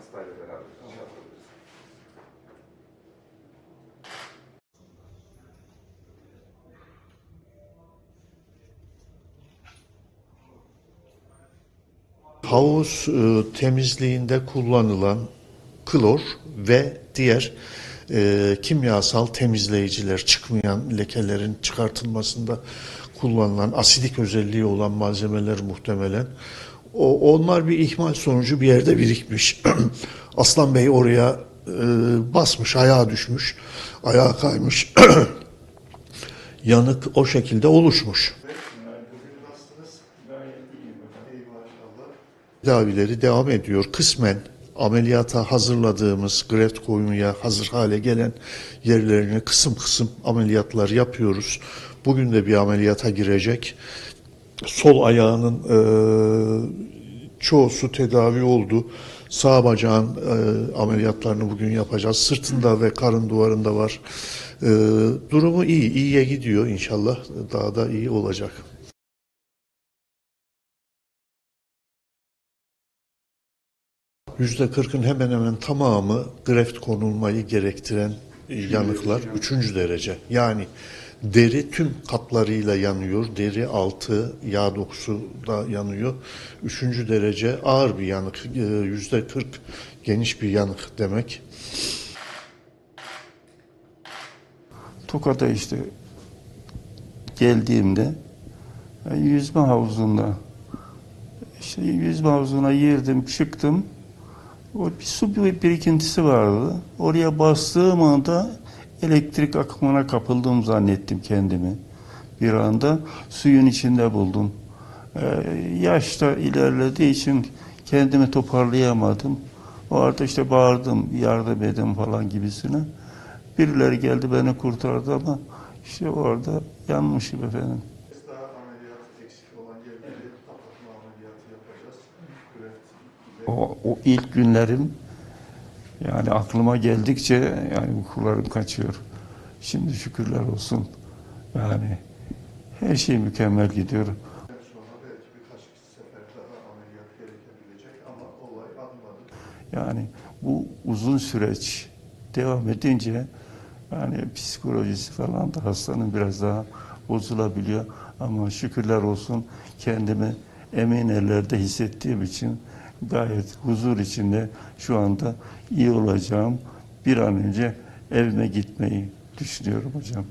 hastayla beraber şey yapabiliriz. Havuz e, temizliğinde kullanılan klor ve diğer e, kimyasal temizleyiciler çıkmayan lekelerin çıkartılmasında kullanılan asidik özelliği olan malzemeler muhtemelen. O, onlar bir ihmal sonucu bir yerde birikmiş. Aslan Bey oraya e, basmış, ayağa düşmüş, ayağa kaymış. Yanık o şekilde oluşmuş. Tedavileri devam ediyor. Kısmen ameliyata hazırladığımız greft koyuya hazır hale gelen yerlerini kısım kısım ameliyatlar yapıyoruz. Bugün de bir ameliyata girecek. Sol ayağının e, çoğusu tedavi oldu. Sağ bacağın e, ameliyatlarını bugün yapacağız. Sırtında ve karın duvarında var. E, durumu iyi, iyiye gidiyor inşallah. Daha da iyi olacak. Yüzde kırkın hemen hemen tamamı greft konulmayı gerektiren yanıklar üçüncü derece. Yani deri tüm katlarıyla yanıyor. Deri altı, yağ dokusu da yanıyor. Üçüncü derece ağır bir yanık. Ee, Yüzde kırk geniş bir yanık demek. Tokat'a işte geldiğimde e, yüzme havuzunda işte yüzme havuzuna girdim çıktım. O bir su bir birikintisi vardı. Oraya bastığım anda elektrik akımına kapıldım zannettim kendimi. Bir anda suyun içinde buldum. Ee, yaş da ilerlediği için kendimi toparlayamadım. O arada işte bağırdım, yardım edin falan gibisine. Birileri geldi beni kurtardı ama işte orada yanmışım efendim. Daha ameliyat eksik olan yerleri kapatma ameliyatı yapacağız. O, o ilk günlerim yani aklıma geldikçe yani uykularım kaçıyor. Şimdi şükürler olsun. Yani her şey mükemmel gidiyor. Yani bu uzun süreç devam edince yani psikolojisi falan da hastanın biraz daha bozulabiliyor. Ama şükürler olsun kendimi emin ellerde hissettiğim için gayet huzur içinde şu anda iyi olacağım. Bir an önce evime gitmeyi düşünüyorum hocam.